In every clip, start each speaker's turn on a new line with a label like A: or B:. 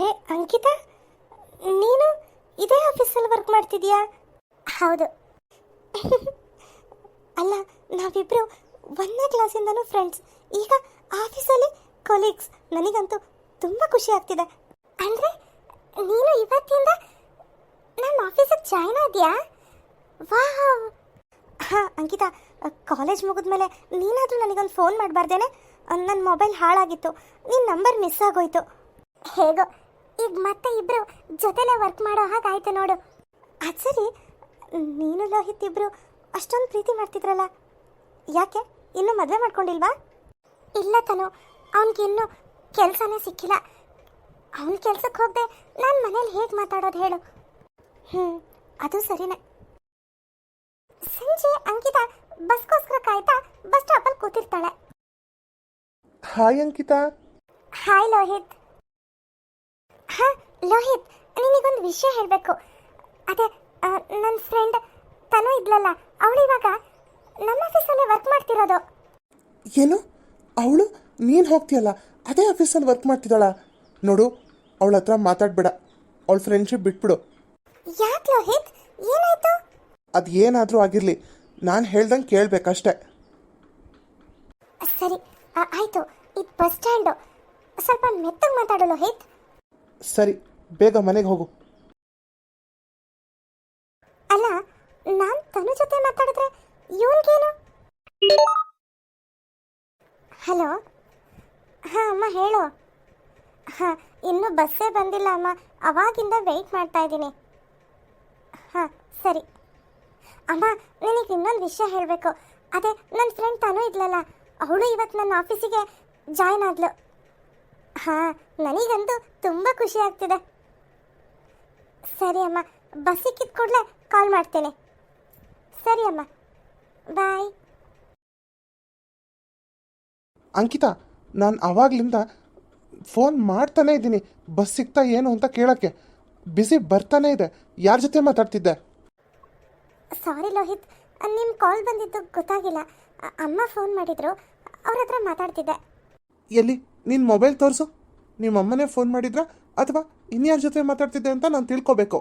A: ಅರೆ ಅಂಕಿತಾ, ನೀನು ಇದೇ ಆಫೀಸಲ್ಲಿ ವರ್ಕ್ ಮಾಡ್ತಿದ್ಯಾ? ಹೌದು. ಅಲ್ಲ ನಾವಿಬ್ಬರು ಒಂದನೇ ಕ್ಲಾಸಿಂದನೂ ಫ್ರೆಂಡ್ಸ್ ಈಗ ಆಫೀಸಲ್ಲಿ ಕೊಲೀಗ್ಸ್ ನನಗಂತೂ ತುಂಬ ಖುಷಿ ಆಗ್ತಿದೆ. ಅಂದರೆ, ನೀನು ಇವತ್ತಿಂದ ನಮ್ಮ ಆಫೀಸಿಗೆ ಜಾಯ್ನ್ ಆದ್ಯಾ? ವಾವ್ ಹಾಂ, ಅಂಕಿತಾ ಕಾಲೇಜ್ ಮುಗಿದ್ಮೇಲೆ ನೀನಾದರೂ ನನಗೊಂದು ಫೋನ್ ಮಾಡಬಾರ್ದೇನೆ? ನನ್ನ ಮೊಬೈಲ್ ಹಾಳಾಗಿತ್ತು. ನಿನ್ನ ನಂಬರ್ ಮಿಸ್ ಆಗೋಯ್ತು. ಹೇಗೋ ಈಗ ಮತ್ತೆ ಇಬ್ರು ಜೊತೆಲೇ ವರ್ಕ್ ಮಾಡೋ ಹಾಗಾಯ್ತು ನೋಡು. ಅದು ಸರಿ ನೀನು ಲೋಹಿತ್ ಇಬ್ರು ಅಷ್ಟೊಂದು ಪ್ರೀತಿ ಮಾಡ್ತಿದ್ರಲ್ಲ? ಯಾಕೆ? ಇನ್ನೂ ಮದುವೆ ಮಾಡ್ಕೊಂಡಿಲ್ವಾ? ಇಲ್ಲ ತನು ಅವನಿಗಿನ್ನೂ ಕೆಲಸನೇ ಸಿಕ್ಕಿಲ್ಲ. ಅವನ ಕೆಲ್ಸಕ್ಕೆ ಹೋಗದೆ ನಾನು ಮನೇಲಿ ಹೇಗೆ ಮಾತಾಡೋದು ಹೇಳು? ಹ್ಞೂ ಅದು ಸರಿನೇ. ಸಂಜೆ ಅಂಕಿತಾ ಬಸ್ಗೋಸ್ಕರ ಕಾಯ್ತಾ ಬಸ್ ಸ್ಟಾಪಲ್ಲಿ ಕೂತಿರ್ತಾಳೆ.
B: ಹಾಯ್ ಅಂಕಿತಾ.
A: ಹಾಯ್ ಲೋಹಿತ್. ಹಾ ಲೋಹಿತ್ ನಿನಗೊಂದು ವಿಷಯ ಹೇಳಬೇಕು. ಅದೇ ನನ್ನ ಫ್ರೆಂಡ್ ತನು ಇದ್ಲಲ್ಲ ಅವಳು ಇವಾಗ ನಮ್ಮ ಆಫೀಸಲ್ಲೇ ವರ್ಕ್ ಮಾಡ್ತಿರೋದು.
B: ಏನು? ಅವಳು? ನೀನು ಹೋಗ್ತೀಯಲ್ಲ ಅದೇ ಆಫೀಸಲ್ಲಿ ವರ್ಕ್ ಮಾಡ್ತಿದ್ದಾಳ. ನೋಡು ಅವಳ ಹತ್ರ ಮಾತಾಡಬೇಡ. ಅವಳ ಫ್ರೆಂಡ್ಶಿಪ್ ಬಿಟ್ಬಿಡು.
A: ಯಾಕೆ ಲೋಹಿತ್? ಏನಾಯ್ತು?
B: ಅದು ಏನಾದರೂ ಆಗಿರಲಿ. ನಾನು ಹೇಳ್ದಂಗೆ ಕೇಳಬೇಕಷ್ಟೆ.
A: ಸರಿ ಆ, ಆಯ್ತು. ಇದು ಬಸ್ ಸ್ಟ್ಯಾಂಡು. ಸ್ವಲ್ಪ ಮೆತ್ತಗೆ ಮಾತಾಡು ಲೋಹಿತ್.
B: ಸರಿ, ಬೇಗ ಮನೆಗೆ ಹೋಗು.
A: ಅಲ್ಲ, ನಾನು ತನು ಜೊತೆ ಮಾತಾಡಿದ್ರೆ ಇವನ್ಗೇನು? ಹಲೋ? ಹಾ, ಅಮ್ಮ ಹೇಳು. ಹಾ, ಇನ್ನೂ ಬಸ್ಸೇ ಬಂದಿಲ್ಲ ಅಮ್ಮ. ಅವಾಗಿಂದ ವೆಯ್ಟ್ ಮಾಡ್ತಾ ಇದ್ದೀನಿ. ಹಾ, ಸರಿ. ಅಮ್ಮ, ನನಗೆ ಇನ್ನೊಂದು ವಿಷಯ ಹೇಳಬೇಕು. ಅದೇ ನನ್ನ ಫ್ರೆಂಡ್ ತಾನೂ ಇದ್ಲಲ್ಲ. ಅವಳು ಇವತ್ತು ನನ್ನ ಆಫೀಸಿಗೆ ಜಾಯ್ನ್ ಆದ್ಲು. ಹಾಂ ನನಗಂತೂ ತುಂಬ ಖುಷಿ ಆಗ್ತಿದೆ. ಸರಿ ಅಮ್ಮ ಬಸ್ ಸಿಕ್ಕಿದ ಕೂಡಲೇ ಕಾಲ್ ಮಾಡ್ತೇನೆ. ಸರಿ ಅಮ್ಮ ಬಾಯ್
B: ಅಂಕಿತಾ ನಾನು ಆವಾಗಲಿಂದ ಫೋನ್ ಮಾಡ್ತಾನೇ ಇದ್ದೀನಿ. ಬಸ್ ಸಿಗ್ತಾ ಏನು ಅಂತ ಕೇಳೋಕ್ಕೆ. ಬಿಸಿ ಬರ್ತಾನೆ ಇದೆ. ಯಾರ ಜೊತೆ ಮಾತಾಡ್ತಿದ್ದೆ?
A: ಸಾರಿ ಲೋಹಿತ್ ನಿಮ್ಮ ಕಾಲ್ ಬಂದಿದ್ದು ಗೊತ್ತಾಗಿಲ್ಲ. ಅಮ್ಮ ಫೋನ್ ಮಾಡಿದ್ರು ಅವ್ರ ಹತ್ರ ಮಾತಾಡ್ತಿದ್ದೆ.
B: ಎಲ್ಲಿ? ನಿನ್ನ ಮೊಬೈಲ್ ತೋರಿಸು. ನಿಮ್ಮ ಅಮ್ಮನೇ ಫೋನ್ ಮಾಡಿದ್ರಾ? ಅಥವಾ ಇನ್ಯಾರ ಜೊತೆ ಮಾತಾಡ್ತಿದ್ದೆ ಅಂತ ನಾನು ತಿಳ್ಕೊಬೇಕು.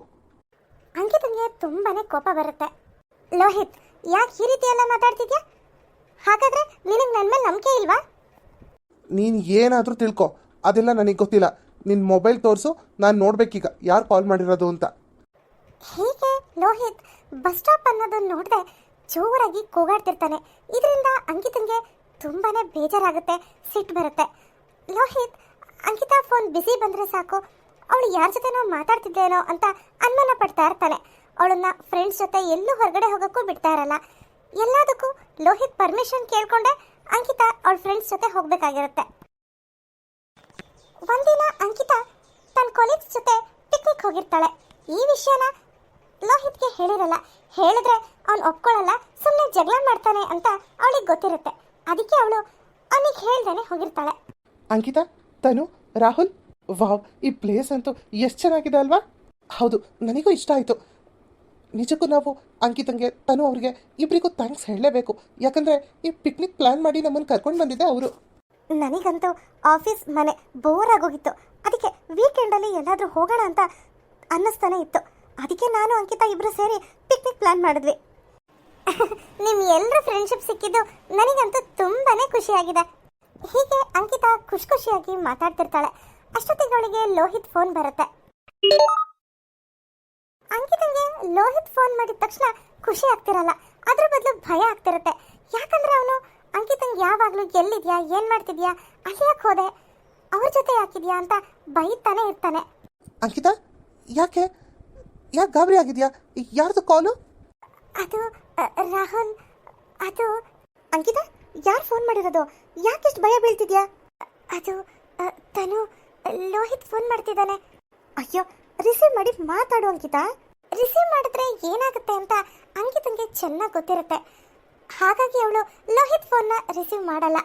A: ಅಂಕಿತನಿಗೆ ತುಂಬಾನೇ ಕೋಪ ಬರುತ್ತೆ. ಲೋಹಿತ್ ಯಾಕೆ ಈ ರೀತಿ ಎಲ್ಲ ಮಾತಾಡ್ತಿದ್ಯಾ? ಹಾಗಾದ್ರೆ ನಿನಗೆ ನನ್ನ ಮೇಲೆ ನಂಬಿಕೆ ಇಲ್ವಾ?
B: ನೀನು ಏನಾದರೂ ತಿಳ್ಕೊ. ಅದೆಲ್ಲ ನನಗೆ ಗೊತ್ತಿಲ್ಲ. ನಿನ್ನ ಮೊಬೈಲ್ ತೋರಿಸು ನಾನು ನೋಡ್ಬೇಕೀಗ ಯಾರು ಕಾಲ್ ಮಾಡಿರೋದು ಅಂತ.
A: ಹೀಗೆ ಲೋಹಿತ್ ಬಸ್ ಸ್ಟಾಪ್ ಅನ್ನೋದನ್ನ ನೋಡದೆ ಜೋರಾಗಿ ಕೂಗಾಡ್ತಿರ್ತಾನೆ. ಇದರಿಂದ ಅಂಕಿತಂಗೆ ತುಂಬಾನೇ ಬೇಜಾರಾಗುತ್ತೆ ಸಿಟ್ಟು ಬರುತ್ತೆ. ಲೋಹಿತ್ ಅಂಕಿತಾ ಫೋನ್ ಬಿಸಿ ಬಂದರೆ ಸಾಕು. ಅವಳು ಯಾರ ಜೊತೆನೋ ಮಾತಾಡ್ತಿದ್ದೇನೋ ಅಂತ ಅನುಮಾನ ಪಡ್ತಾ ಇರ್ತಾನೆ. ಅವಳನ್ನ ಫ್ರೆಂಡ್ಸ್ ಜೊತೆ ಎಲ್ಲೂ ಹೊರಗಡೆ ಹೋಗೋಕ್ಕೂ ಬಿಡ್ತಾ ಇರಲ್ಲ. ಎಲ್ಲದಕ್ಕೂ ಲೋಹಿತ್ ಪರ್ಮಿಷನ್ ಕೇಳ್ಕೊಂಡೆ ಅಂಕಿತಾ ಅವಳ ಫ್ರೆಂಡ್ಸ್ ಜೊತೆ ಹೋಗಬೇಕಾಗಿರುತ್ತೆ. ಒಂದಿನ ಅಂಕಿತಾ ತನ್ನ ಕೊಲೀಗ್ಸ್ ಜೊತೆ ಪಿಕ್ನಿಕ್ ಹೋಗಿರ್ತಾಳೆ. ಈ ವಿಷಯನ ಲೋಹಿತ್ಗೆ ಹೇಳಿರಲ್ಲ. ಹೇಳಿದ್ರೆ ಅವ್ನು ಒಪ್ಕೊಳ್ಳಲ್ಲ ಸುಮ್ಮನೆ ಜಗಳ ಮಾಡ್ತಾನೆ ಅಂತ ಅವಳಿಗೆ ಗೊತ್ತಿರುತ್ತೆ. ಅದಕ್ಕೆ ಅವಳು ಅವನಿಗೆ ಹೇಳ್ದೇನೆ ಹೋಗಿರ್ತಾಳೆ.
B: ಅಂಕಿತಾ, ತನು, ರಾಹುಲ್, ವಾವ್, ಈ ಪ್ಲೇಸ್ ಅಂತೂ ಎಷ್ಟು ಚೆನ್ನಾಗಿದೆ ಅಲ್ವಾ? ಹೌದು, ನನಗೂ ಇಷ್ಟ ಆಯಿತು. ನಿಜಕ್ಕೂ ನಾವು ಅಂಕಿತಂಗೆ, ತನು ಅವ್ರಿಗೆ ಇಬ್ಬರಿಗೂ ಥ್ಯಾಂಕ್ಸ್ ಹೇಳಲೇಬೇಕು. ಯಾಕಂದರೆ ಈ ಪಿಕ್ನಿಕ್ ಪ್ಲ್ಯಾನ್ ಮಾಡಿ ನಮ್ಮನ್ನು ಕರ್ಕೊಂಡು ಬಂದಿದ್ದೆ ಅವರು.
A: ನನಗಂತೂ ಆಫೀಸ್ ಮನೆ ಬೋರ್ ಆಗೋಗಿತ್ತು. ಅದಕ್ಕೆ ವೀಕೆಂಡಲ್ಲಿ ಎಲ್ಲಾದರೂ ಹೋಗೋಣ ಅಂತ ಅನ್ನಿಸ್ತಾನೆ ಇತ್ತು. ಅದಕ್ಕೆ ನಾನು ಅಂಕಿತಾ ಇಬ್ಬರು ಸೇರಿ ಪಿಕ್ನಿಕ್ ಪ್ಲಾನ್ ಮಾಡಿದ್ವಿ. ನಿಮ್ಮ ಎಲ್ಲರ ಫ್ರೆಂಡ್ಶಿಪ್ ಸಿಕ್ಕಿದ್ದು ನನಗಂತೂ ತುಂಬಾ ಖುಷಿಯಾಗಿದೆ. ಹೀಗೆ ಅಂಕಿತಾ ಖುಷಿ ಖುಷಿಯಾಗಿ ಮಾತಾಡ್ತಿರ್ತಾಳೆ. ಅಷ್ಟೊತ್ತಿಗೆ ಅವಳಿಗೆ ಲೋಹಿತ್ ಫೋನ್ ಬರುತ್ತೆ. ಅಂಕಿತಂಗೆ ಲೋಹಿತ್ ಫೋನ್ ಮಾಡಿದ ತಕ್ಷಣ ಖುಷಿ ಆಗ್ತಿರಲ್ಲ. ಅದ್ರ ಬದಲು ಭಯ ಆಗ್ತಿರುತ್ತೆ. ಯಾಕಂದ್ರೆ ಅವನು ಅಂಕಿತಂಗೆ ಯಾವಾಗಲೂ ಎಲ್ಲಿದ್ಯಾ ಏನ್ ಮಾಡ್ತಿದ್ಯಾ ಅಲ್ಲಿ ಯಾಕೆ ಹೋದೆ ಅವ್ರ ಜೊತೆ ಯಾಕಿದ್ಯಾ ಅಂತ ಬೈತಾನೆ ಇರ್ತಾನೆ.
B: ಅಂಕಿತಾ ಯಾಕೆ ಯಾಕೆ ಗಾಬರಿ ಆಗಿದ್ಯಾ ಯಾರ್ದು ಕಾಲು
A: ಅದು ಅ, ರಾಹುಲ್ ಅದು ಅಂಕಿತಾ? ಯಾರು ಫೋನ್ ಮಾಡಿರೋದು? ಯಾಕೆಷ್ಟು ಭಯ ಬೀಳ್ತಿದ್ಯಾ? ಅದು ತನು ಲೋಹಿತ್ ಫೋನ್ ಮಾಡ್ತಿದ್ದಾನೆ. ಅಯ್ಯೋ ರಿಸೀವ್ ಮಾಡಿ ಮಾತಾಡು ಅಂಕಿತ. ರಿಸೀವ್ ಮಾಡಿದ್ರೆ ಏನಾಗುತ್ತೆ ಅಂತ ಅಂಕಿತಂಗೆ ಚೆನ್ನಾಗಿ ಗೊತ್ತಿರುತ್ತೆ. ಹಾಗಾಗಿ ಅವಳು ಲೋಹಿತ್ ಫೋನ್ನ ರಿಸೀವ್ ಮಾಡಲ್ಲ.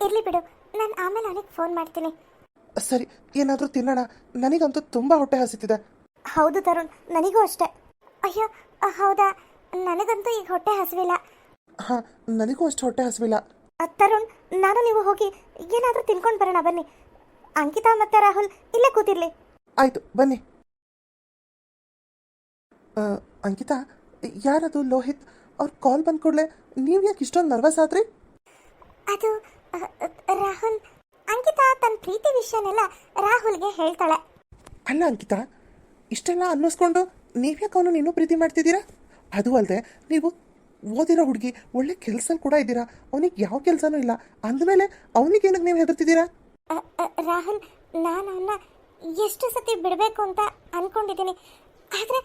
A: ಇರ್ಲಿ ಬಿಡು ನಾನು ಆಮೇಲೆ ಅವನಿಗೆ ಫೋನ್ ಮಾಡ್ತೀನಿ.
B: ಸರಿ ಏನಾದರೂ ತಿನ್ನೋಣ. ನನಗಂತೂ ತುಂಬ ಹೊಟ್ಟೆ ಹಸಿತಿದೆ.
A: ಹೌದು ತರುಣ್ ನನಗೂ ಅಷ್ಟೇ. ಅಯ್ಯೋ ಹೌದಾ? ನನಗಂತೂ ಈಗ ಹೊಟ್ಟೆ ಹಸಿವಿಲ್ಲ.
B: ಹಾಂ ನನಗೂ ಅಷ್ಟು ಹೊಟ್ಟೆ ಹಸಿವಿಲ್ಲ.
A: ತರುಣ್ ನಾನು ನೀವು ಹೋಗಿ ಏನಾದರೂ ತಿನ್ಕೊಂಡು ಬರೋಣ ಬನ್ನಿ. ಅಂಕಿತಾ ಮತ್ತೆ ರಾಹುಲ್ ಇಲ್ಲೇ ಕೂತಿರ್ಲಿ.
B: ಆಯಿತು ಬನ್ನಿ. ಆ, ಅಂಕಿತಾ ಯಾರದು ಲೋಹಿತ್? ಅವ್ರ ಕಾಲ್ ಬಂದ ಕೂಡಲೇ ನೀವು ಯಾಕೆ ಇಷ್ಟೊಂದು ನರ್ವಸ್ ಆದ್ರಿ?
A: ಅದು ಅ, ಅ, ರಾಹುಲ್ ಅಂಕಿತಾ ತನ್ನ ಪ್ರೀತಿ ವಿಷಯನೆಲ್ಲ ರಾಹುಲ್ಗೆ ಹೇಳ್ತಾಳೆ.
B: ಅಲ್ಲ ಅಂಕಿತಾ ಇಷ್ಟೆಲ್ಲ ಅನ್ನಿಸ್ಕೊಂಡು ನೀವ್ಯಾಕೆ ಅವನು ಇನ್ನೂ ಪ್ರೀತಿ ಮಾಡ್ತಿದ್ದೀರಾ? ಅದು ಅಲ್ಲದೆ ನೀವು ಓದಿರೋ ಹುಡುಗಿ ಒಳ್ಳೆ ಕೆಲಸ ಕೂಡ ಇದ್ದೀರಾ? ಅವನಿಗೆ ಯಾವ ಕೆಲಸನೂ ಇಲ್ಲ. ಅಂದಮೇಲೆ ಅವನಿಗೆ ಏನಕ್ಕೆ ನೀವು ಹೆದರ್ತಿದ್ದೀರಾ?
A: ರಾಹುಲ್ ನಾನು ಅವನ್ನ ಎಷ್ಟು ಸತಿ ಬಿಡಬೇಕು ಅಂತ ಅನ್ಕೊಂಡಿದ್ದೀನಿ. ಆದರೆ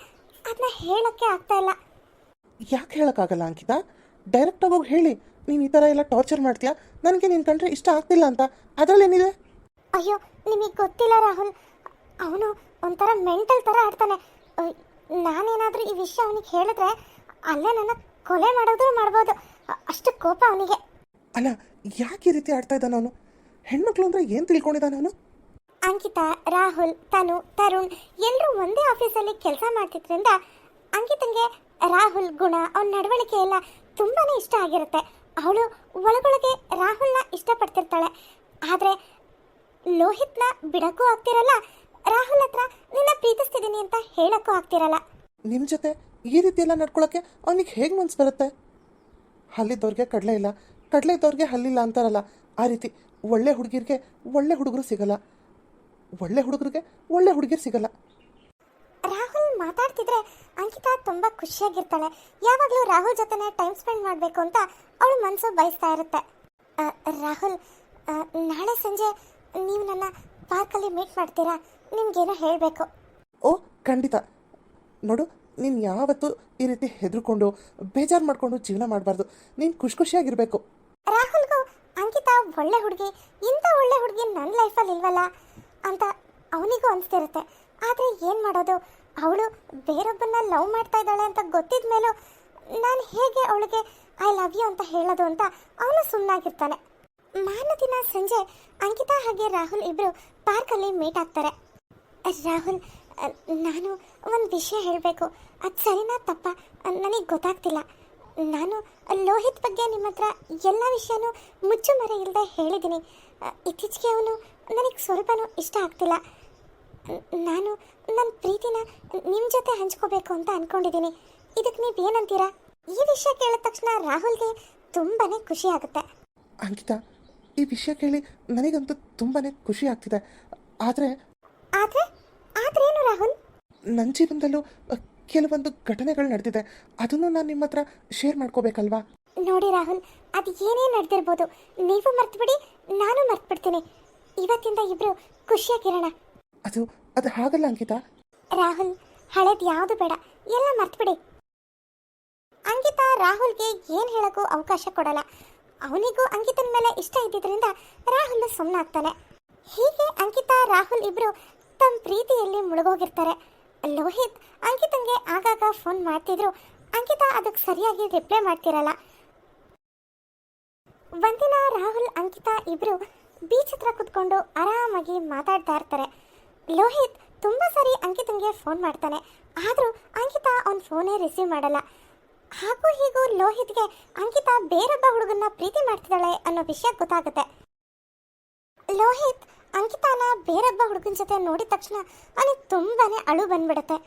A: ಅದನ್ನ ಹೇಳೋಕ್ಕೆ ಆಗ್ತಾ ಇಲ್ಲ.
B: ಯಾಕೆ ಹೇಳೋಕ್ಕಾಗಲ್ಲ ಅಂಕಿತಾ? ಡೈರೆಕ್ಟಾಗಿ ಹೋಗಿ ಹೇಳಿ. ನೀನು ಈ ಥರ ಎಲ್ಲ ಟಾರ್ಚರ್ ಮಾಡ್ತೀಯಾ? ನನಗೆ ನಿನ್ನ ಕಂಡ್ರೆ ಇಷ್ಟ ಆಗ್ತಿಲ್ಲ ಅಂತ. ಅದರಲ್ಲೇನಿದೆ?
A: ಅಯ್ಯೋ ನಿಮಗೆ ಗೊತ್ತಿಲ್ಲ ರಾಹುಲ್. ಅವನು ಒಂಥರ ಮೆಂಟಲ್ ಥರ ಆಡ್ತಾನೆ. ನಾನೇನಾದರೂ ಈ ವಿಷಯ ಅವನಿಗೆ ಹೇಳಿದ್ರೆ ಅಲ್ಲೇ ನನ್ನ ಕೊಲೆ ಮಾಡೋದ್ರು ಮಾಡ್ಬೋದು. ಅಷ್ಟು ಕೋಪ ಅವನಿಗೆ.
B: ಅಲ್ಲ ಯಾಕೆ ಈ ರೀತಿ ಆಡ್ತಾ ಇದ್ದಾನ ಅವನು? ಹೆಣ್ಮಕ್ಳು ಅಂದ್ರೆ ಏನು ತಿಳ್ಕೊಂಡಿದ್ದಾನ ಅವನು?
A: ಅಂಕಿತಾ ರಾಹುಲ್ ತನು ತರುಣ್ ಎಲ್ಲರೂ ಒಂದೇ ಆಫೀಸಲ್ಲಿ ಕೆಲಸ ಮಾಡ್ತಿದ್ರಿಂದ ಅಂಕಿತಂಗೆ ರಾಹುಲ್ ಗುಣ ಅವನ ನಡವಳಿಕೆ ಎಲ್ಲ ತುಂಬಾನೇ ಇಷ್ಟ ಆಗಿರುತ್ತೆ. ಅವಳು ಒಳಗೊಳಗೆ ರಾಹುಲ್ನ ಇಷ್ಟಪಡ್ತಿರ್ತಾಳೆ. ಆದರೆ ಲೋಹಿತ್ನ ಬಿಡಕ್ಕೂ ಆಗ್ತಿರಲ್ಲ ರಾಹುಲ್ ಹತ್ರ ನಿನ್ನ ಪ್ರೀತಿಸ್ತಿದ್ದೀನಿ ಅಂತ ಹೇಳಕ್ಕೂ ಆಗ್ತಿರಲ್ಲ.
B: ನಿಮ್ಮ ಜೊತೆ ಈ ರೀತಿ ಎಲ್ಲ ನಡ್ಕೊಳಕ್ಕೆ ಅವನಿಗೆ ಹೇಗೆ ಮನ್ಸು ಬರುತ್ತೆ? ಹಲ್ಲಿದ್ದವ್ರಿಗೆ ಕಡಲೆ ಇಲ್ಲ. ಕಡಲೆ ಇದ್ದವ್ರಿಗೆ ಹಲ್ಲಿಲ್ಲ ಅಂತಾರಲ್ಲ ಆ ರೀತಿ ಒಳ್ಳೆ ಹುಡುಗಿರಿಗೆ ಒಳ್ಳೆ ಹುಡುಗರು ಸಿಗಲ್ಲ. ಒಳ್ಳೆ ಹುಡುಗರಿಗೆ ಒಳ್ಳೆ ಹುಡುಗಿರು ಸಿಗಲ್ಲ.
A: ರಾಹುಲ್ ಮಾತಾಡ್ತಿದ್ರೆ ಅಂಕಿತಾ ತುಂಬಾ ಖುಷಿಯಾಗಿರ್ತಾಳೆ. ಯಾವಾಗಲೂ ರಾಹುಲ್ ಜೊತೆನೆ ಟೈಮ್ ಸ್ಪೆಂಡ್ ಮಾಡಬೇಕು ಅಂತ ಅವಳು ಮನಸ್ಸು ಬಯಸ್ತಾ ಇರುತ್ತೆ. ರಾಹುಲ್ ನಾಳೆ ಸಂಜೆ ನೀವು ನನ್ನ ಪಾರ್ಕಲ್ಲಿ ಮೀಟ್ ಮಾಡ್ತೀರಾ? ನಿಮ್ಗೇನೋ ಹೇಳಬೇಕು.
B: ಓ ಖಂಡಿತ. ನೋಡು ನೀನು ಯಾವತ್ತೂ ಈ ರೀತಿ ಹೆದರ್ಕೊಂಡು, ಬೇಜಾರು ಮಾಡಿಕೊಂಡು ಜೀವನ ಮಾಡಬಾರ್ದು. ನೀನು ಖುಷಿ ಖುಷಿಯಾಗಿರಬೇಕು.
A: ರಾಹುಲ್ಗೂ ಅಂಕಿತಾ ಒಳ್ಳೆ ಹುಡುಗಿ, ಇಂಥ ಒಳ್ಳೆ ಹುಡುಗಿ ನನ್ನ ಲೈಫಲ್ಲಿ ಇಲ್ವಲ್ಲ ಅಂತ ಅವನಿಗೂ ಅನಿಸ್ತಿರುತ್ತೆ. ಆದರೆ ಏನು ಮಾಡೋದು? ಅವಳು ಬೇರೊಬ್ಬನ ಲವ್ ಮಾಡ್ತಾ ಇದ್ದಾಳೆ ಅಂತ ಗೊತ್ತಿದ ಮೇಲೂ ನಾನು ಹೇಗೆ ಅವಳಿಗೆ ಐ ಲವ್ ಯು ಅಂತ ಹೇಳೋದು ಅಂತ ಅವನು ಸುಮ್ಮನಾಗಿರ್ತಾನೆ ಮಾರನೇ ದಿನ ಸಂಜೆ ಅಂಕಿತಾ ಹಾಗೆ ರಾಹುಲ್ ಇಬ್ಬರು ಪಾರ್ಕಲ್ಲಿ ಮೀಟ್ ಆಗ್ತಾರೆ. ರಾಹುಲ್ ನಾನು ಒಂದು ವಿಷಯ ಹೇಳಬೇಕು. ಅದು ಸರಿನಾ ತಪ್ಪ? ನನಗೆ ಗೊತ್ತಾಗ್ತಿಲ್ಲ. ನಾನು ಲೋಹಿತ್ ಬಗ್ಗೆ ನಿಮ್ಮ ಹತ್ರ ಎಲ್ಲ ವಿಷಯನೂ ಮುಚ್ಚು ಮರೆ ಇಲ್ಲದೆ ಹೇಳಿದ್ದೀನಿ ಇತ್ತೀಚೆಗೆ ಅವನು ನನಗೆ ಸ್ವಲ್ಪನೂ ಇಷ್ಟ ಆಗ್ತಿಲ್ಲ. ನಾನು ನನ್ನ ಪ್ರೀತಿನ ನಿಮ್ಮ ಜೊತೆ ಹಂಚ್ಕೋಬೇಕು ಅಂತ ಅಂದ್ಕೊಂಡಿದ್ದೀನಿ ಇದಕ್ಕೆ ನೀವು ಏನಂತೀರಾ? ಈ ವಿಷಯ ಕೇಳಿದ ತಕ್ಷಣ ರಾಹುಲ್ಗೆ ತುಂಬಾ ಖುಷಿ ಆಗುತ್ತೆ.
B: ಅಂಕಿತಾ ಈ ವಿಷಯ ಕೇಳಿ ನನಗಂತೂ ತುಂಬಾ ಖುಷಿ ಆಗ್ತಿದೆ. ಆದರೆ
A: ಆದರೆ ಆದ್ರೇನು ರಾಹುಲ್?
B: ನನ್ನ ಜೀವನದಲ್ಲೂ ಕೆಲವೊಂದು ಘಟನೆಗಳು ನಡೆದಿದೆ. ಅದನ್ನು ನಾನು ನಿಮ್ಮ ಹತ್ರ ಶೇರ್ ಮಾಡ್ಕೋಬೇಕಲ್ವಾ?
A: ನೋಡಿ ರಾಹುಲ್ ಅದು ಏನೇ ನಡೆದಿರ್ಬೋದು. ನೀವು ಮರ್ತ್ಬಿಡಿ ನಾನು ಮರ್ತ್ಬಿಡ್ತೀನಿ. ಇವತ್ತಿಂದ ಇಬ್ರು ಖುಷಿಯಾಗಿರೋಣ.
B: ಅದು ಅದು ಹಾಗಲ್ಲ ಅಂಕಿತ.
A: ರಾಹುಲ್ ಹಳೇದು ಯಾವುದು ಬೇಡ. ಎಲ್ಲ ಮರ್ತ್ಬಿಡಿ. ಅಂಕಿತಾ ರಾಹುಲ್ಗೆ ಏನು ಹೇಳೋಕ್ಕೂ ಅವಕಾಶ ಕೊಡಲ್ಲ. ಅವನಿಗೂ ಅಂಕಿತನ ಮೇಲೆ ಇಷ್ಟ ಇದ್ದಿದ್ದರಿಂದ ರಾಹುಲ್ ಸುಮ್ಮನಾಗ್ತಾನೆ ಹೀಗೆ ಅಂಕಿತಾ ರಾಹುಲ್ ಇಬ್ರು ತಮ್ಮ ಪ್ರೀತಿಯಲ್ಲಿ ಮುಳುಗೋಗಿರ್ತಾರೆ. ಲೋಹಿತ್, ಅಂಕಿತಂಗೆ ಆಗಾಗ ಫೋನ್ ಮಾಡ್ತಿದ್ರು. ಅಂಕಿತ ಅದಕ್ಕೆ ಸರಿಯಾಗಿ ರಿಪ್ಲೈ ಮಾಡ್ತಿರಲ್ಲ. ಒಂದಿನ ರಾಹುಲ್, ಅಂಕಿತಾ ಇಬ್ರು ಬೀಚ್ ಹತ್ರ ಕುತ್ಕೊಂಡು ಆರಾಮಾಗಿ ಮಾತಾಡ್ತಾ ಇರ್ತಾರೆ. ಲೋಹಿತ್ ತುಂಬಾ ಸರಿ ಅಂಕಿತಂಗೆ ಫೋನ್ ಮಾಡ್ತಾನೆ. ಆದರೂ ಅಂಕಿತಾ ಅವ್ನ ಫೋನೇ ರಿಸೀವ್ ಮಾಡಲ್ಲ. ಹಾಗೂ ಹೀಗೂ ಲೋಹಿತ್ಗೆ ಅಂಕಿತಾ ಬೇರೊಬ್ಬ ಹುಡುಗನ್ನ ಪ್ರೀತಿ ಮಾಡ್ತಿದ್ದಾಳೆ ಅನ್ನೋ ವಿಷಯ ಗೊತ್ತಾಗುತ್ತೆ. ಲೋಹಿತ್ ಅಂಕಿತಾನ ಬೇರೊಬ್ಬ ಹುಡುಗನ ಜೊತೆ ನೋಡಿದ ತಕ್ಷಣ ಅವನಿಗೆ ತುಂಬಾನೇ ಅಳು ಬಂದ್ಬಿಡುತ್ತೆ.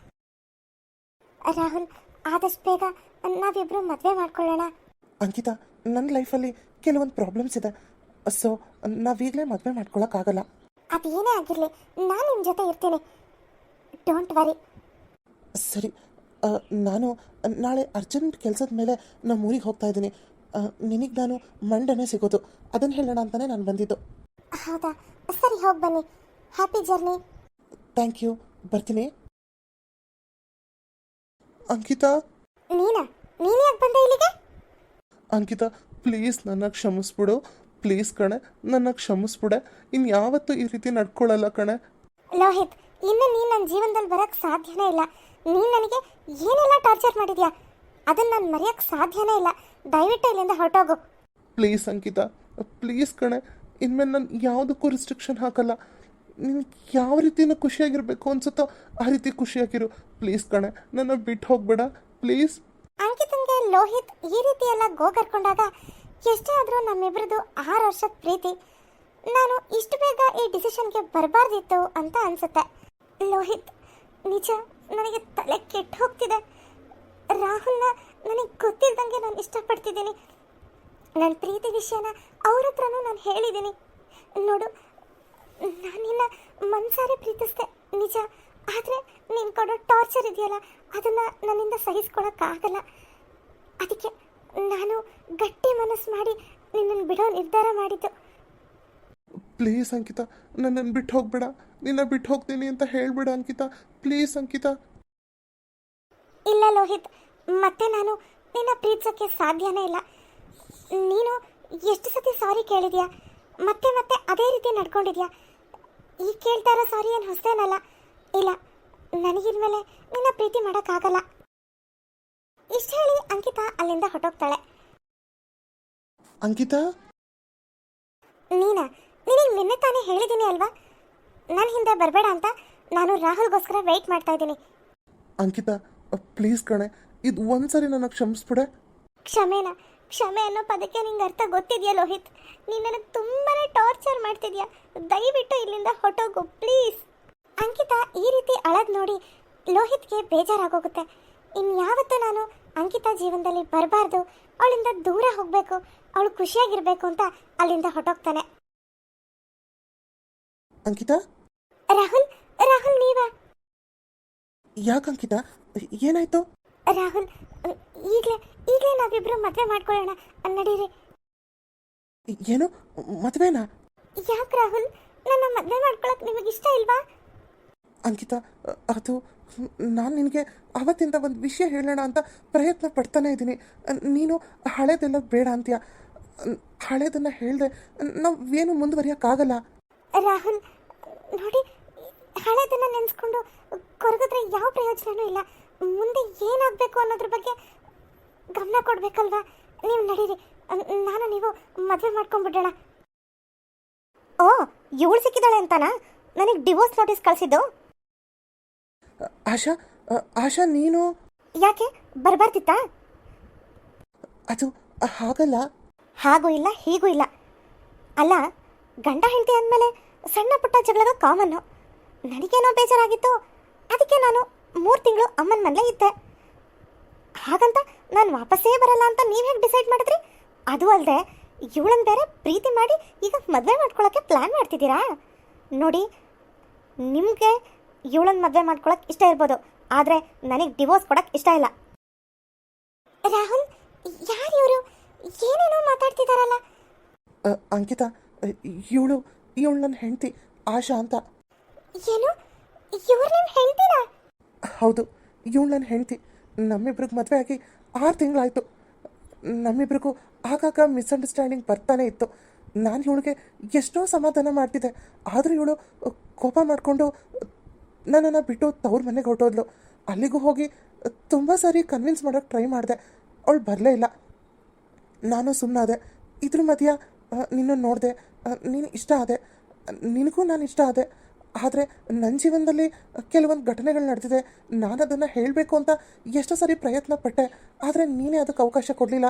A: ರಾಹುಲ್ ಆದಷ್ಟು ಬೇಗ ನಾವಿಬ್ರು ಮದುವೆ ಮಾಡ್ಕೊಳ್ಳೋಣ.
B: ಅಂಕಿತಾ ನನ್ನ ಲೈಫಲ್ಲಿ ಕೆಲವೊಂದು ಪ್ರಾಬ್ಲಮ್ಸ್ ಇದೆ. ಸೊ ನಾವೀಗಲೇ ಮದುವೆ ಮಾಡ್ಕೊಳಕ್ಕಾಗಲ್ಲ.
A: ಅದೇನೇ ಆಗಿರಲಿ ನಾನು ನಿಮ್ಮ ಜೊತೆ ಇರ್ತೇನೆ. ಡೋಂಟ್ ವರಿ
B: ಸರಿ ನಾನು ನಾಳೆ ಅರ್ಜೆಂಟ್ ಕೆಲಸದ ಮೇಲೆ ನಮ್ಮ ಊರಿಗೆ ಹೋಗ್ತಾ ಇದ್ದೀನಿ. ನಿನಗೆ ನಾನು ಮಂಡನೆ ಸಿಗೋದು. ಅದನ್ನು ಹೇಳೋಣ ಅಂತಲೇ ನಾನು ಬಂದಿದ್ದು.
A: ಹೌದಾ? ಸರಿ ಹೋಗಿ ಬನ್ನಿ. ಹ್ಯಾಪಿ ಜರ್ನಿ
B: ಥ್ಯಾಂಕ್ ಯು ಬರ್ತೀನಿ. ಅಂಕಿತಾ?
A: ನೀನಾ? ನೀನು ಯಾಕೆ ಬಂದೆ ಇಲ್ಲಿಗೆ?
B: ಅಂಕಿತಾ ಪ್ಲೀಸ್ ನನ್ನ ಕ್ಷಮಿಸ್ಬಿಡು. ಪ್ಲೀಸ್ ಕಣೆ ನನ್ನ ಕ್ಷಮಿಸ್ಬಿಡೆ. ಇನ್ನು ಯಾವತ್ತೂ ಈ ರೀತಿ ನಡ್ಕೊಳ್ಳಲ್ಲ ಕಣೆ.
A: ಲೋಹಿತ್ ಇನ್ನು ನೀನು ನನ್ನ ಜೀವನದಲ್ಲಿ ಬರಕ್ಕೆ ಸಾಧ್ಯನೇ ಇಲ್ಲ. ನೀನು ನನಗೆ ಏನೆಲ್ಲ ಟಾರ್ಚರ್ ಮಾಡಿದ್ಯಾ? ಅದನ್ನ ನಾನು ಮರೆಯೋಕ್ಕೆ ಸಾಧ್ಯನೇ ಇಲ್ಲ. ದಯವಿಟ್ಟು ಇಲ್ಲಿಂದ ಹೊರಟೋಗು.
B: ಪ್ಲೀಸ್ ಅಂಕಿತಾ ಪ್ಲೀಸ್ ಕಣೆ. ಇನ್ಮೇಲೆ ನಾನು ಯಾವುದಕ್ಕೂ ರಿಸ್ಟ್ರಿಕ್ಷನ್ ಹಾಕಲ್ಲ. ನಿನ್ಗೆ ಯಾವ ರೀತಿನೂ ಖುಷಿಯಾಗಿರಬೇಕು ಅನ್ಸುತ್ತೋ ಆ ರೀತಿ ಖುಷಿಯಾಗಿರು. ಪ್ಲೀಸ್ ಕಣೆ, ನನ್ನ ಬಿಟ್ಟು ಹೋಗ್ಬೇಡ. ಪ್ಲೀಸ್
A: ಅಂಕಿತಂಗೆ ಲೋಹಿತ್ ಈ ರೀತಿ ಎಲ್ಲ ಗೋ ಕರ್ಕೊಂಡಾಗ ಎಷ್ಟೇ ಆದರೂ ನಮ್ಮಿಬ್ರದ್ದು ಆರು ವರ್ಷದ ಪ್ರೀತಿ. ನಾನು ಇಷ್ಟು ಬೇಗ ಈ ಡಿಸಿಷನ್ಗೆ ಬರಬಾರ್ದಿತ್ತು ಅಂತ ಅನ್ಸುತ್ತೆ. ಲೋಹಿತ್, ನಿಜ ನನಗೆ ತಲೆ ಕೆಟ್ಟು ಹೋಗ್ತಿದೆ. ರಾಹುಲ್ನ ನನಗೆ ಗೊತ್ತಿಲ್ದಂಗೆ ನಾನು ಇಷ್ಟಪಡ್ತಿದ್ದೀನಿ. ನನ್ನ ಪ್ರೀತಿ ವಿಷಯನ ಅವ್ರ ಹತ್ರನೂ ನಾನು ಹೇಳಿದ್ದೀನಿ ನೋಡು ನಾನಿನ್ನ ನಿನ್ನ ಮನ್ಸಾರೆ ಪ್ರೀತಿಸ್ದೆ ನಿಜ. ಆದರೆ ನೀನು ಕೊಡೋ ಟಾರ್ಚರ್ ಇದೆಯಲ್ಲ ಅದನ್ನು ನನ್ನಿಂದ ಸಹಿಸ್ಕೊಳಕ್ಕಾಗಲ್ಲ. ಅದಕ್ಕೆ ನಾನು ಗಟ್ಟಿ ಮನಸ್ಸು ಮಾಡಿ ನಿನ್ನನ್ನು ಬಿಡೋ ನಿರ್ಧಾರ ಮಾಡಿದ್ದು.
B: ಪ್ಲೀಸ್ ಅಂಕಿತ ನನ್ನನ್ನು ಬಿಟ್ಟು ಹೋಗ್ಬೇಡ. ನಿನ್ನ ಬಿಟ್ಟು ಹೋಗ್ತೀನಿ ಅಂತ ಹೇಳ್ಬೇಡ ಅಂಕಿತ. ಪ್ಲೀಸ್ ಅಂಕಿತ.
A: ಇಲ್ಲ ಲೋಹಿತ್ ಮತ್ತೆ ನಾನು ನಿನ್ನ ಪ್ರೀತಿಸೋಕ್ಕೆ ಸಾಧ್ಯನೇ ಇಲ್ಲ. ನೀನು ಎಷ್ಟು ಸತಿ ಸಾರಿ ಕೇಳಿದ್ಯಾ? ಮತ್ತೆ ಮತ್ತೆ ಅದೇ ರೀತಿ ನಡ್ಕೊಂಡಿದ್ಯಾ? ಈಗ ಕೇಳ್ತಾ ಇರೋ ಸಾರಿ ಏನು ಹೊಸದೇನಲ್ಲ? ಇಲ್ಲ ನನಗಿನ್ಮೇಲೆ ನಿನ್ನ ಪ್ರೀತಿ ಮಾಡೋಕ್ಕಾಗಲ್ಲ. ಇಷ್ಟು ಹೇಳಿ ಅಂಕಿತಾ ಅಲ್ಲಿಂದ ಹೊಟ್ಟೋಗ್ತಾಳೆ
B: ಅಂಕಿತಾ?
A: ನೀನಾ? ನಿನಗೆ ನಿನ್ನೆ ತಾನೇ ಹೇಳಿದ್ದೀನಿ ಅಲ್ವಾ? ನನ್ನ ಹಿಂದೆ ಬರಬೇಡ ಅಂತ ನಾನು ರಾಹುಲ್ಗೋಸ್ಕರ ವೆಯ್ಟ್ ಮಾಡ್ತಾ ಇದ್ದೀನಿ.
B: ಅಂಕಿತಾ ಪ್ಲೀಸ್ ಕಣೆ ಇದು ಒಂದ್ಸರಿ ನನಗೆ ಕ್ಷಮಿಸ್ಬಿಡೆ.
A: ಕ್ಷಮೆನ? ಕ್ಷಮೆ ಅನ್ನೋ ಪದಕ್ಕೆ ನಿಂಗೆ ಅರ್ಥ ಗೊತ್ತಿದೆಯಾ ಲೋಹಿತ್? ನೀನು ನನಗೆ ತುಂಬಾ ಟಾರ್ಚರ್ ಮಾಡ್ತಿದ್ಯಾ? ದಯವಿಟ್ಟು ಇಲ್ಲಿಂದ ಹೊಟ್ಟೋಗು ಪ್ಲೀಸ್ ಅಂಕಿತಾ ಈ ರೀತಿ ಅಳದ್ ನೋಡಿ ಲೋಹಿತ್ಗೆ ಬೇಜಾರಾಗೋಗುತ್ತೆ. ಇನ್ಯಾವತ್ತೂ ನಾನು ಅಂಕಿತಾ ಜೀವನದಲ್ಲಿ ಬರಬಾರ್ದು. ಅವಳಿಂದ ದೂರ ಹೋಗಬೇಕು ಅವಳು ಖುಷಿಯಾಗಿರಬೇಕು ಅಂತ ಅಲ್ಲಿಂದ ಹೊಟ್ಟೋಗ್ತಾನೆ
B: ಅಂಕಿತಾ?
A: ರಾಹುಲ್ ರಾಹುಲ್ ನೀವಾ?
B: ಯಾಕೆ ಅಂಕಿತಾ? ಏನಾಯ್ತು?
A: ರಾಹುಲ್ ಈಗಲೇ ಈಗಲೇ ನಾವಿಬ್ರು ಮದುವೆ ಮಾಡ್ಕೊಳ್ಳೋಣ ನಡೀರಿ
B: ಏನು? ಮದುವೆನಾ?
A: ಯಾಕೆ ರಾಹುಲ್? ನನ್ನ ಮದುವೆ ಮಾಡ್ಕೊಳಕ್ ನಿಮಗೆ ಇಷ್ಟ ಇಲ್ವಾ?
B: ಅಂಕಿತಾ ಅದು ನಾನು ನಿನಗೆ ಅವತ್ತಿಂದ ಒಂದು ವಿಷಯ ಹೇಳೋಣ ಅಂತ ಪ್ರಯತ್ನ ಪಡ್ತಾನೆ ಇದ್ದೀನಿ. ನೀನು ಹಳೇದೆಲ್ಲ ಬೇಡ ಅಂತೀಯ? ಹಳೇದನ್ನು ಹೇಳಿದೆ ನಾವೇನು ಮುಂದುವರಿಯೋಕ್ಕಾಗಲ್ಲ?
A: ರಾಹುಲ್ ನೋಡಿ ಹಳೆದನ್ನ ನೆನೆಸ್ಕೊಂಡು ಕೊರಗಿದ್ರೆ ಯಾವ ಪ್ರಯೋಜನನೂ ಇಲ್ಲ. ಮುಂದೆ ಏನಾಗಬೇಕು ಅನ್ನೋದ್ರ ಬಗ್ಗೆ ಗಮನ ಕೊಡಬೇಕಲ್ವಾ? ನೀವು ನಡೀರಿ. ನಾನು ನೀವು ಮದುವೆ ಮಾಡ್ಕೊಂಡ್ಬಿಡೋಣ. ಓ ಇವಳು ಸಿಕ್ಕಿದ್ದಾಳೆ ಅಂತಾನಾ? ನನಗೆ ಡಿವೋರ್ಸ್ ನೋಟಿಸ್ ಕಳಿಸಿದ್ದು.
B: ಆಶಾ ಆಶಾ ನೀನು?
A: ಯಾಕೆ? ಬರಬಾರ್ದಿತ್ತಾ?
B: ಅದು ಹಾಗಲ್ಲ.
A: ಹಾಗೂ ಇಲ್ಲ ಹೀಗೂ ಇಲ್ಲ. ಅಲ್ಲ ಗಂಡ ಹೆಂಡತಿ ಅಂದಮೇಲೆ ಸಣ್ಣ ಪುಟ್ಟ ಜಗಳದ ಕಾಮನ್ನು ನನಗೇನೋ ಬೇಜಾರಾಗಿತ್ತು. ಅದಕ್ಕೆ ನಾನು ಮೂರು ತಿಂಗಳು ಅಮ್ಮನ ಮನೇಲೇ ಇದ್ದೆ. ಹಾಗಂತ ನಾನು ವಾಪಸ್ಸೇ ಬರಲ್ಲ ಅಂತ ನೀವು ಹೇಗೆ ಡಿಸೈಡ್ ಮಾಡಿದ್ರಿ? ಅದು ಅಲ್ಲದೆ ಇವಳನ್ನು ಬೇರೆ ಪ್ರೀತಿ ಮಾಡಿ ಈಗ ಮದುವೆ ಮಾಡ್ಕೊಳ್ಳೋಕ್ಕೆ ಪ್ಲ್ಯಾನ್ ಮಾಡ್ತಿದ್ದೀರಾ? ನೋಡಿ ನಿಮಗೆ ಇವಳನ್ನ ಮದುವೆ ಮಾಡ್ಕೊಳ್ಳೋಕೆ ಇಷ್ಟ ಇರ್ಬೋದು ಆದರೆ ನನಗೆ ಡಿವೋರ್ಸ್ ಕೊಡಕ್ಕೆ ಇಷ್ಟ ಇಲ್ಲ. ರಾಹುಲ್ ಯಾರು ಇವರು? ಏನೇನೋ ಮಾತಾಡ್ತಿದಾರಲ್ಲ.
B: ಅಂಕಿತಾ ಇವಳು ಇವಳು ನನ್ನ ಹೆಂಡತಿ ಆಶಾ ಅಂತ.
A: ಏನು? ಇವ್ರು ನಿಮ್ಮ ಹೇಳ್ತೀರಾ
B: ಹೌದು, ಇವಳು ನನ್ನ ಹೆಂಡತಿ. ನಮ್ಮಿಬ್ರಿಗೆ ಮದುವೆ ಆಗಿ ಆರು ತಿಂಗಳಾಯಿತು. ನಮ್ಮಿಬ್ರಿಗೂ ಆಗಾಗ ಮಿಸ್ಅಂಡರ್ಸ್ಟ್ಯಾಂಡಿಂಗ್ ಬರ್ತಾನೆ ಇತ್ತು. ನಾನು ಇವಳಿಗೆ ಎಷ್ಟೋ ಸಮಾಧಾನ ಮಾಡ್ತಿದ್ದೆ. ಆದರೂ ಇವಳು ಕೋಪ ಮಾಡಿಕೊಂಡು ನನ್ನನ್ನು ಬಿಟ್ಟು ತವ್ರ ಮನೆಗೆ ಹೊರಟೋದ್ಲು. ಅಲ್ಲಿಗೂ ಹೋಗಿ ತುಂಬ ಸಾರಿ ಕನ್ವಿನ್ಸ್ ಮಾಡೋಕ್ಕೆ ಟ್ರೈ ಮಾಡಿದೆ. ಅವಳು ಬರಲೇ ಇಲ್ಲ. ನಾನು ಸುಮ್ಮನಾದೆ ಇದ್ರ ಮಧ್ಯ ನಿನ್ನನ್ನು ನೋಡಿದೆ. ನೀನು ಇಷ್ಟ ಆದೆ. ನಿನಗೂ ನಾನು ಇಷ್ಟ ಆದೆ. ಆದರೆ ನನ್ನ ಜೀವನದಲ್ಲಿ ಕೆಲವೊಂದು ಘಟನೆಗಳು ನಡೆದಿದೆ. ನಾನು ಅದನ್ನು ಹೇಳಬೇಕು ಅಂತ ಎಷ್ಟೋ ಸರಿ ಪ್ರಯತ್ನ ಪಟ್ಟೆ ಆದರೆ ನೀನೇ ಅದಕ್ಕೆ ಅವಕಾಶ ಕೊಡಲಿಲ್ಲ.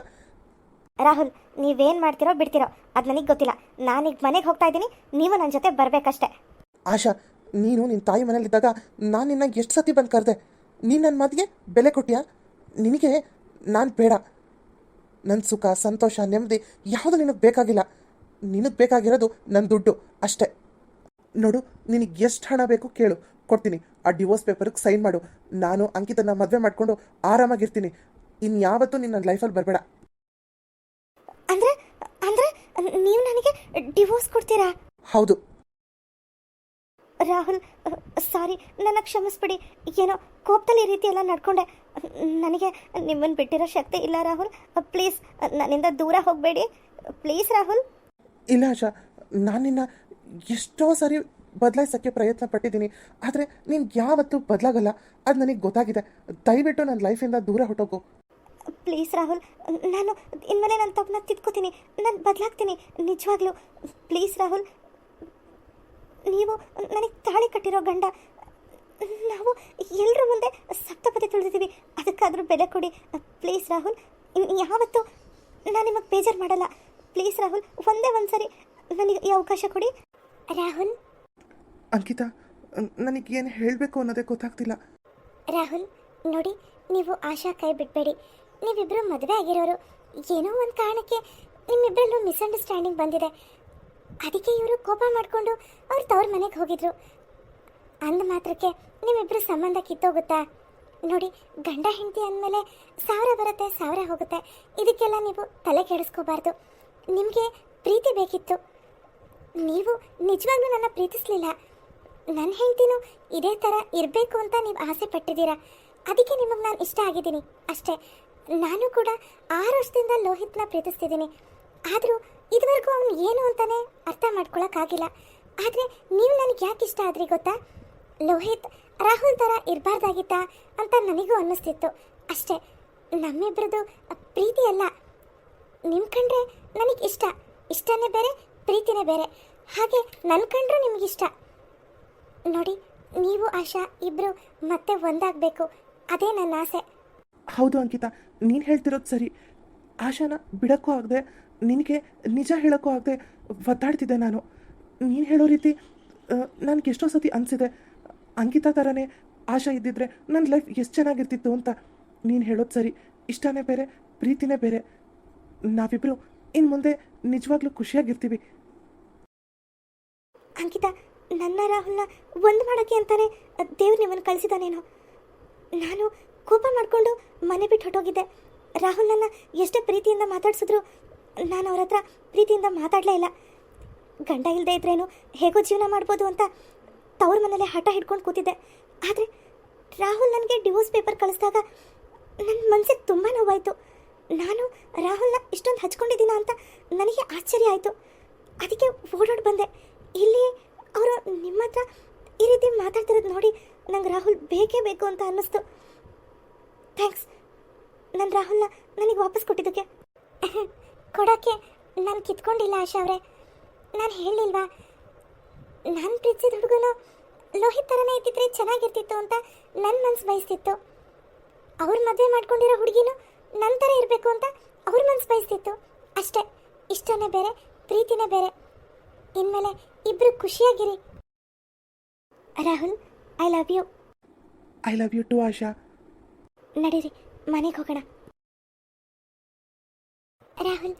A: ರಾಹುಲ್ ನೀವೇನು ಮಾಡ್ತಿರೋ ಬಿಡ್ತಿರೋ ಅದು ನನಗೆ ಗೊತ್ತಿಲ್ಲ. ನಾನೀಗ ಮನೆಗೆ ಹೋಗ್ತಾ ಇದ್ದೀನಿ ನೀವು ನನ್ನ ಜೊತೆ ಬರಬೇಕಷ್ಟೆ.
B: ಆಶಾ ನೀನು ನಿನ್ನ ತಾಯಿ ಮನೇಲಿದ್ದಾಗ ನಾನು ನಿನ್ನ ಎಷ್ಟು ಸತಿ ಬಂದು ಕರೆದೆ? ನೀನು ನನ್ನ ಮಾತಿಗೆ ಬೆಲೆ ಕೊಟ್ಟಿಯಾ ನಿನಗೆ ನಾನು ಬೇಡ. ನನ್ನ ಸುಖ ಸಂತೋಷ ನೆಮ್ಮದಿ ಯಾವುದು ನಿನಗೆ ಬೇಕಾಗಿಲ್ಲ. ನಿನಗೆ ಬೇಕಾಗಿರೋದು ನನ್ನ ದುಡ್ಡು ಅಷ್ಟೇ. ನೋಡು ನಿನಗೆ ಎಷ್ಟು ಹಣ ಬೇಕು ಕೇಳು. ಕೊಡ್ತೀನಿ. ಆ ಡಿವೋರ್ಸ್ ಪೇಪರ್ಗೆ ಸೈನ್ ಮಾಡು. ನಾನು ಅಂಕಿತನ ಮದುವೆ ಮಾಡಿಕೊಂಡು ಆರಾಮಾಗಿರ್ತೀನಿ. ಇನ್ಯಾವತ್ತೂ ನಿನ್ನ ಲೈಫಲ್ಲಿ ಬರಬೇಡ.
A: ಅಂದ್ರೆ ಅಂದ್ರೆ ನೀವು ನನಗೆ ಡಿವೋರ್ಸ್ ಕೊಡ್ತೀರಾ?
B: ಹೌದು.
A: ರಾಹುಲ್ ಸಾರಿ ನನ್ನ ಕ್ಷಮಿಸ್ಬಿಡಿ. ಏನೋ ಕೋಪದಲ್ಲಿ ಈ ರೀತಿ ಎಲ್ಲ ನಡ್ಕೊಂಡೆ. ನನಗೆ ನಿಮ್ಮನ್ನು ಬಿಟ್ಟಿರೋ ಶಕ್ತಿ ಇಲ್ಲ ರಾಹುಲ್. ಪ್ಲೀಸ್ ನನ್ನಿಂದ ದೂರ ಹೋಗಬೇಡಿ. ಪ್ಲೀಸ್ ರಾಹುಲ್.
B: ಇಲ್ಲ ಆಶಾ ನಾನು ನಿನ್ನ ಎಷ್ಟೋ ಸಾರಿ ಬದಲಾಯಿಸೋಕ್ಕೆ ಪ್ರಯತ್ನ ಪಟ್ಟಿದ್ದೀನಿ. ಆದರೆ ನೀನು ಯಾವತ್ತೂ ಬದಲಾಗಲ್ಲ. ಅದು ನನಗೆ ಗೊತ್ತಾಗಿದೆ. ದಯವಿಟ್ಟು ನನ್ನ ಲೈಫಿಂದ ದೂರ ಹೊಟ್ಟೋಗು
A: ಪ್ಲೀಸ್ ರಾಹುಲ್, ನಾನು ಇನ್ಮೇಲೆ ನನ್ನ ತಪ್ಪನ್ನ ತಿದ್ಕೋತೀನಿ. ನಾನು ಬದಲಾಗ್ತೀನಿ. ನಿಜವಾಗ್ಲೂ. ಪ್ಲೀಸ್ ರಾಹುಲ್, ನೀವು ನನಗೆ ತಾಳಿ ಕಟ್ಟಿರೋ ಗಂಡ. ನಾವು ಎಲ್ಲರ ಮುಂದೆ ಸಪ್ತಪದಿ ತುಳಿದಿದ್ದೀವಿ. ಅದಕ್ಕಾದರೂ ಬೆಲೆ ಕೊಡಿ. ಪ್ಲೀಸ್ ರಾಹುಲ್, ಯಾವತ್ತೂ ನಾನು ನಿಮಗೆ ಬೇಜಾರು ಮಾಡಲ್ಲ. ಪ್ಲೀಸ್ ರಾಹುಲ್, ಒಂದೇ ಒಂದು ಸರಿ ನನಗೆ ಈ ಅವಕಾಶ ಕೊಡಿ. ರಾಹುಲ್?
B: ಅಂಕಿತಾ ನನಗೆ ಏನು ಹೇಳಬೇಕು ಅನ್ನೋದೇ ಗೊತ್ತಾಗ್ತಿಲ್ಲ.
A: ರಾಹುಲ್ ನೋಡಿ ನೀವು ಆಶಾ ಕೈ ಬಿಡಬೇಡಿ ನೀವಿಬ್ಬರು ಮದುವೆ ಆಗಿರೋರು. ಏನೋ ಒಂದು ಕಾರಣಕ್ಕೆ ನಿಮ್ಮಿಬ್ಬರಲ್ಲೂ ಮಿಸ್ಅಂಡರ್ಸ್ಟ್ಯಾಂಡಿಂಗ್ ಬಂದಿದೆ. ಅದಕ್ಕೆ ಇವರು ಕೋಪ ಮಾಡಿಕೊಂಡು ಅವ್ರು ತವ್ರ ಮನೆಗೆ ಹೋಗಿದ್ರು. ಅಂದ ಮಾತ್ರಕ್ಕೆ ನಿಮ್ಮಿಬ್ಬರು ಸಂಬಂಧ ಕಿತ್ತೋಗುತ್ತಾ? ನೋಡಿ ಗಂಡ ಹೆಂಡತಿ ಅಂದಮೇಲೆ ಸಾವಿರ ಬರುತ್ತೆ ಸಾವಿರ ಹೋಗುತ್ತೆ. ಇದಕ್ಕೆಲ್ಲ ನೀವು ತಲೆ ಕೆಡಿಸ್ಕೋಬಾರ್ದು. ನಿಮಗೆ ಪ್ರೀತಿ ಬೇಕಿತ್ತು. ನೀವು ನಿಜವಾಗ್ಲೂ ನನ್ನ ಪ್ರೀತಿಸ್ಲಿಲ್ಲ. ನನ್ನ ಹೆಂಡ್ತಿನೂ ಇದೇ ಥರ ಇರಬೇಕು ಅಂತ ನೀವು ಆಸೆ ಪಟ್ಟಿದ್ದೀರಾ? ಅದಕ್ಕೆ ನಿಮಗೆ ನಾನು ಇಷ್ಟ ಆಗಿದ್ದೀನಿ. ಅಷ್ಟೇ. ನಾನು ಕೂಡ ಆರು ವರ್ಷದಿಂದ ಲೋಹಿತ್ನ ಪ್ರೀತಿಸ್ತಿದ್ದೀನಿ. ಆದರೂ ಇದುವರೆಗೂ ಅವನು ಏನು ಅಂತಾನೆ ಅರ್ಥ ಮಾಡ್ಕೊಳಕ್ಕಾಗಿಲ್ಲ. ಆದರೆ ನೀವು ನನಗೆ ಯಾಕೆ ಇಷ್ಟ ಆದ್ರಿ ಗೊತ್ತಾ? ಲೋಹಿತ್ ರಾಹುಲ್ ಥರ ಇರಬಾರ್ದಾಗಿತ್ತಾ ಅಂತ ನನಗೂ ಅನ್ನಿಸ್ತಿತ್ತು. ಅಷ್ಟೇ. ನಮ್ಮಿಬ್ಬರದು ಪ್ರೀತಿ ಅಲ್ಲ. ನಿಮ್ಮ ಕಂಡ್ರೆ ನನಗೆ ಇಷ್ಟ. ಇಷ್ಟನೇ ಬೇರೆ ಪ್ರೀತಿನೇ ಬೇರೆ. ಹಾಗೆ ನನ್ನ ಕಂಡ್ರೆ ನಿಮಗಿಷ್ಟ. ನೋಡಿ, ನೀವು, ಆಶಾ ಇಬ್ಬರು ಮತ್ತೆ ಒಂದಾಗಬೇಕು. ಅದೇ ನನ್ನ ಆಸೆ.
B: ಹೌದು, ಅಂಕಿತಾ. ನೀನು ಹೇಳ್ತಿರೋದು ಸರಿ. ಆಶಾನ ಬಿಡೋಕ್ಕೂ ಆಗದೆ, ನಿನಗೆ ನಿಜ ಹೇಳೋಕ್ಕೂ ಆಗದೆ ಒದ್ದಾಡ್ತಿದ್ದೆ ನಾನು. ನೀನು ಹೇಳೋ ರೀತಿ ನನಗೆ ಎಷ್ಟೋ ಸತಿ ಅನಿಸಿದೆ. ಅಂಕಿತಾ ಥರನೇ ಆಶಾ ಇದ್ದಿದ್ರೆ ನನ್ನ ಲೈಫ್ ಎಷ್ಟು ಚೆನ್ನಾಗಿರ್ತಿತ್ತು ಅಂತ ನೀನು ಹೇಳೋದು ಸರಿ. ಇಷ್ಟನೇ ಬೇರೆ, ಪ್ರೀತಿನೇ ಬೇರೆ. ನಾವಿಬ್ಬರು ಇನ್ನು ಮುಂದೆ ನಿಜವಾಗ್ಲೂ ಖುಷಿಯಾಗಿರ್ತೀವಿ.
A: ಅಂಕಿತ, ನನ್ನ ರಾಹುಲ್ನ ಒಂದು ಮಾಡೋಕ್ಕೆ ಅಂತಾನೆ ದೇವ್ರು ನಿಮ್ಮನ್ನು ಕಳಿಸಿದಾನೇನೋ ನಾನು ಕೋಪ ಮಾಡಿಕೊಂಡು ಮನೆ ಬಿಟ್ಟು ಹೊಟ್ಟೋಗಿದ್ದೆ ರಾಹುಲ್ ನನ್ನ ಎಷ್ಟೇ ಪ್ರೀತಿಯಿಂದ ಮಾತಾಡ್ಸಿದ್ರು ನಾನು ಅವ್ರ ಹತ್ರ ಪ್ರೀತಿಯಿಂದ ಮಾತಾಡಲೇ ಇಲ್ಲ. ಗಂಡ ಇಲ್ಲದೆ ಇದ್ರೇನು ಹೇಗೋ ಜೀವನ ಮಾಡ್ಬೋದು ಅಂತ ತವ್ರ ಮನೇಲೆ ಹಠ ಹಿಡ್ಕೊಂಡು ಕೂತಿದ್ದೆ. ಆದರೆ ರಾಹುಲ್ ನನಗೆ ಡಿವೋರ್ಸ್ ಪೇಪರ್ ಕಳಿಸಿದಾಗ ನನ್ನ ಮನಸ್ಸಿಗೆ ತುಂಬ ನೋವಾಯಿತು. ನಾನು ರಾಹುಲ್ನ ಇಷ್ಟೊಂದು ಹಚ್ಕೊಂಡಿದ್ದೀನ ಅಂತ ನನಗೆ ಆಶ್ಚರ್ಯ ಆಯಿತು. ಅದಕ್ಕೆ ಓಡಾಡಿ ಬಂದೆ. ಇಲ್ಲಿ ಅವರು ನಿಮ್ಮ ಹತ್ರ ಈ ರೀತಿ ಮಾತಾಡ್ತಿರೋದು ನೋಡಿ ನಂಗೆ ರಾಹುಲ್ ಬೇಕೇ ಬೇಕು ಅಂತ ಅನ್ನಿಸ್ತು. ಥ್ಯಾಂಕ್ಸ್. ನನ್ನ ರಾಹುಲ್ನ ನನಗೆ ವಾಪಸ್ ಕೊಟ್ಟಿದ್ದಕ್ಕೆ. ಕೊಡೋಕ್ಕೆ ನಾನು ಕಿತ್ಕೊಂಡಿಲ್ಲ ಆಶಾ ಅವರೇ. ನಾನು ಹೇಳಿಲ್ವಾ ನಾನು ಪ್ರೀತಿಸಿದ ಹುಡುಗನು ಲೋಹಿತ್ ಥರನೇ ಇದ್ದಿದ್ರೆ ಚೆನ್ನಾಗಿರ್ತಿತ್ತು ಅಂತ ನನ್ನ ಮನಸ್ಸು ಬಯಸ್ತಿತ್ತು. ಅವ್ರ ಮದುವೆ ಮಾಡ್ಕೊಂಡಿರೋ ಹುಡುಗಿನೂ ನನ್ನ ಥರ ಇರಬೇಕು ಅಂತ ಅವ್ರ ಮನಸ್ಸು ಬಯಸ್ತಿತ್ತು. ಅಷ್ಟೇ ಇಷ್ಟನೇ ಬೇರೆ ಪ್ರೀತಿನೇ ಬೇರೆ. ಇನ್ಮೇಲೆ ಇಬ್ರು ಖುಷಿಯಾಗಿರಿ. Rahul I love you.
B: I love you too Asha.
A: ನಡೀರಿ ಮನೆಗೆ ಹೋಗೋಣ. ರಾಹುಲ್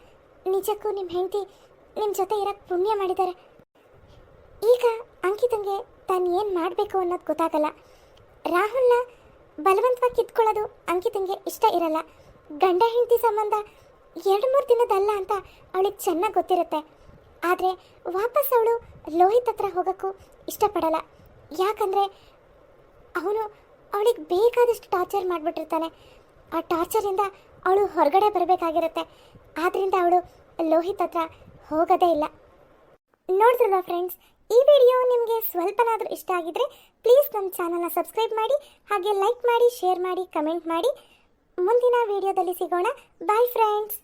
A: ನಿಜಕ್ಕೂ ನಿಮ್ಮ ಹೆಂಡತಿ ನಿಮ್ಮ ಜೊತೆ ಇರಕ್ಕೆ ಪುಣ್ಯ ಮಾಡಿದ್ದಾರೆ. ಈಗ ಅಂಕಿತಂಗೆ ತಾನು ಏನು ಮಾಡಬೇಕು ಅನ್ನೋದು ಗೊತ್ತಾಗಲ್ಲ. ರಾಹುಲ್ನ ಬಲವಂತವಾಗಿ ಕಿತ್ಕೊಳ್ಳೋದು ಅಂಕಿತಂಗೆ ಇಷ್ಟ ಇರಲ್ಲ. ಗಂಡ ಹೆಂಡತಿ ಸಂಬಂಧ ಎರಡು ಮೂರು ದಿನದಲ್ಲ ಅಂತ ಅವಳಿಗೆ ಚೆನ್ನಾಗಿ ಗೊತ್ತಿರುತ್ತೆ. ಆದರೆ ವಾಪಸ್ ಅವಳು ಲೋಹಿತ್ ಹತ್ರ ಹೋಗೋಕ್ಕೂ ಇಷ್ಟಪಡಲ್ಲ. ಯಾಕಂದರೆ ಅವನು ಅವಳಿಗೆ ಬೇಕಾದಷ್ಟು ಟಾರ್ಚರ್ ಮಾಡಿಬಿಟ್ಟಿರ್ತಾನೆ. ಆ ಟಾರ್ಚರಿಂದ ಅವಳು ಹೊರಗಡೆ ಬರಬೇಕಾಗಿರುತ್ತೆ. ಆದ್ದರಿಂದ ಅವಳು ಲೋಹಿತ್ ಹತ್ರ ಹೋಗೋದೇ ಇಲ್ಲ. ನೋಡಿದ್ರಲ್ಲ ಫ್ರೆಂಡ್ಸ್ ಈ ವಿಡಿಯೋ ನಿಮಗೆ ಸ್ವಲ್ಪನಾದರೂ ಇಷ್ಟ ಆಗಿದ್ರೆ ಪ್ಲೀಸ್ ನಮ್ಮ ಚಾನಲ್ನ ಸಬ್ಸ್ಕ್ರೈಬ್ ಮಾಡಿ, ಹಾಗೆ ಲೈಕ್ ಮಾಡಿ ಶೇರ್ ಮಾಡಿ ಕಮೆಂಟ್ ಮಾಡಿ. ಮುಂದಿನ ವಿಡಿಯೋದಲ್ಲಿ ಸಿಗೋಣ. Bye friends